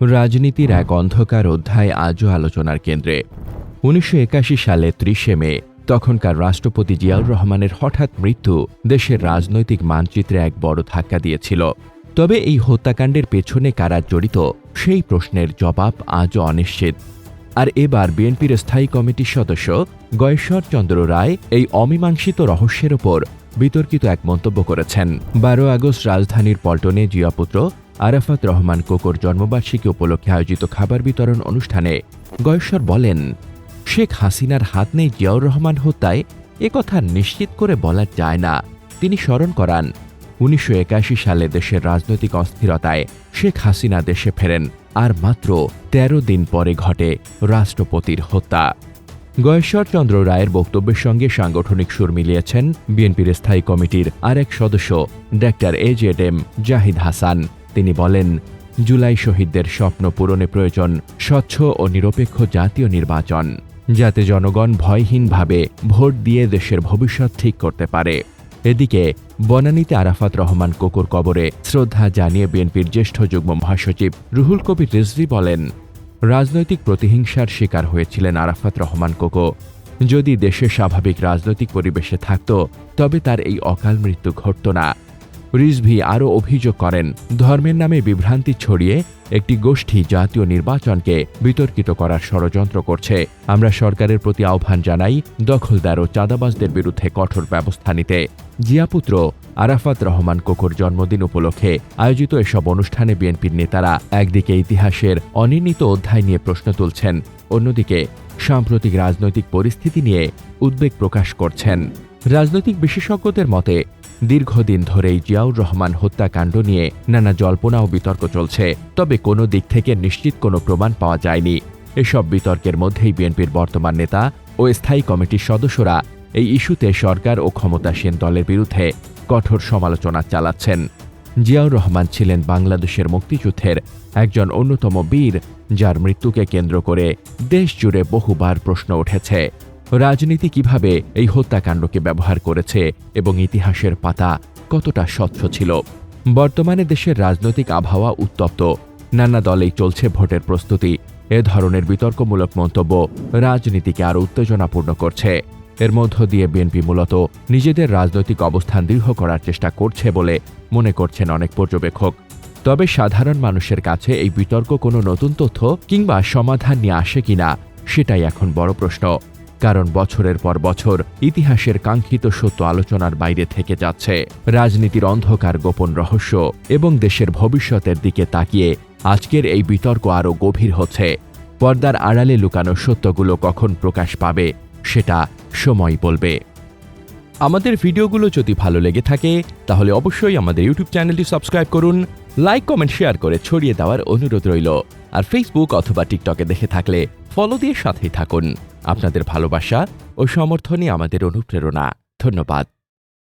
রাজনীতির এক অন্ধকার অধ্যায় আজও আলোচনার কেন্দ্রে। উনিশশো সালে ত্রিশে মে, তখনকার রাষ্ট্রপতি জিয়াউর রহমানের হঠাৎ মৃত্যু দেশের রাজনৈতিক মানচিত্রে এক বড় ধাক্কা দিয়েছিল। তবে এই হত্যাকাণ্ডের পেছনে কারা জড়িত, সেই প্রশ্নের জবাব আজও অনিশ্চিত। আর এবার বিএনপির স্থায়ী কমিটির সদস্য গয়েশ্বর চন্দ্র রায় এই অমীমাংসিত রহস্যের ওপর বিতর্কিত এক মন্তব্য করেছেন। বারো আগস্ট রাজধানীর পল্টনে জিয়াপুত্র আরাফাত রহমান কোকর জন্মবার্ষিকী উপলক্ষে আয়োজিত খাবার বিতরণ অনুষ্ঠানে গয়েশ্বর বলেন, শেখ হাসিনার হাত নেই জিয়াউর রহমান হত্যায় একথা নিশ্চিত করে বলা যায় না। তিনি স্মরণ করান, উনিশশো একাশি সালে দেশের রাজনৈতিক অস্থিরতায় শেখ হাসিনা দেশে ফেরেন, আর মাত্র ১৩ দিন পরে ঘটে রাষ্ট্রপতির হত্যা। গয়েশ্বরচন্দ্র রায়ের বক্তব্যের সঙ্গে সাংগঠনিক সুর মিলিয়েছেন বিএনপির স্থায়ী কমিটির আরেক সদস্য, doctor A Z M Zahid Hasan. তিনি বলেন, জুলাই শহীদদের স্বপ্ন পূরণে প্রয়োজন স্বচ্ছ ও নিরপেক্ষ জাতীয় নির্বাচন। যাতে জনগণ ভয়হীনভাবে ভোট দিয়ে দেশের ভবিষ্যৎ ঠিক করতে পারে। এদিকে, বনানীতে আরাফাত রহমান কোকর কবরে শ্রদ্ধা জানিয়ে বিএনপির জ্যেষ্ঠ যুগ্ম মহাসচিব রুহুল কবির রিজভি বলেন, রাজনৈতিক প্রতিহিংসার শিকার হয়েছিলেন আরাফাত রহমান কোকো। যদি দেশে স্বাভাবিক রাজনৈতিক পরিবেশে থাকত, তবে তার এই অকাল মৃত্যু ঘটত না। রিজভি আরও অভিযোগ করেন, ধর্মের নামে বিভ্রান্তি ছড়িয়ে একটি গোষ্ঠী জাতীয় নির্বাচনকে বিতর্কিত করার ষড়যন্ত্র করছে। আমরা সরকারের প্রতি আহ্বান জানাই দখলদার ও চাঁদাবাজদের বিরুদ্ধে কঠোর ব্যবস্থা নিতে। জিয়াপুত্র, আরাফাত রহমান কোকর জন্মদিন উপলক্ষে আয়োজিত এসব অনুষ্ঠানে বিএনপির নেতারা একদিকে ইতিহাসের অনির্ণীত অধ্যায় নিয়ে প্রশ্ন তুলছেন, অন্যদিকে সাম্প্রতিক রাজনৈতিক পরিস্থিতি নিয়ে উদ্বেগ প্রকাশ করছেন। রাজনৈতিক বিশেষজ্ঞদের মতে দীর্ঘদিন ধরেই জিয়াউর রহমান হত্যাকাণ্ড নিয়ে নানা জল্পনা ও বিতর্ক চলছে, তবে কোনো দিক থেকে নিশ্চিত কোনো প্রমাণ পাওয়া যায়নি। এসব বিতর্কের মধ্যেই বিএনপির বর্তমান নেতা ও স্থায়ী কমিটির সদস্যরা এই ইস্যুতে সরকার ও ক্ষমতাসীন দলের বিরুদ্ধে কঠোর সমালোচনা চালাচ্ছেন। জিয়াউর রহমান ছিলেন বাংলাদেশের মুক্তিযুদ্ধের একজন অন্যতম বীর, যার মৃত্যুকে কেন্দ্র করে দেশ জুড়ে বহুবার প্রশ্ন উঠেছে। রাজনীতি কীভাবে এই হত্যাকাণ্ডকে ব্যবহার করেছে এবং ইতিহাসের পাতা কতটা স্বচ্ছ ছিল? বর্তমানে দেশের রাজনৈতিক আবহাওয়া উত্তপ্ত। নানা দলেই চলছে ভোটের প্রস্তুতি। এ ধরনের বিতর্কমূলক মন্তব্য রাজনীতিকে আরও উত্তেজনাপূর্ণ করছে। এর মধ্য দিয়ে বিএনপি মূলত নিজেদের রাজনৈতিক অবস্থান দৃঢ় করার চেষ্টা করছে বলে মনে করছেন অনেক পর্যবেক্ষক। তবে সাধারণ মানুষের কাছে এই বিতর্ক কোনো নতুন তথ্য কিংবা সমাধান নিয়ে আসে কিনা, সেটাই এখন বড় প্রশ্ন। কারণ বছরের পর বছর ইতিহাসের কাঙ্ক্ষিত সত্য আলোচনার বাইরে থেকে যাচ্ছে। রাজনীতির অন্ধকার গোপন রহস্য এবং দেশের ভবিষ্যতের দিকে তাকিয়ে আজকের এই বিতর্ক আরও গভীর হচ্ছে। পর্দার আড়ালে লুকানো সত্যগুলো কখন প্রকাশ পাবে, সেটা সময় বলবে। আমাদের ভিডিওগুলো যদি ভালো লেগে থাকে, তাহলে অবশ্যই আমাদের ইউটিউব চ্যানেলটি সাবস্ক্রাইব করুন, লাইক, কমেন্ট, শেয়ার করে ছড়িয়ে দেওয়ার অনুরোধ রইল। আর ফেসবুক অথবা টিকটকে দেখে থাকলে ফলো দিয়ে সাথেই থাকুন। আপনাদের ভালোবাসা ও সমর্থনই আমাদের অনুপ্রেরণা। ধন্যবাদ।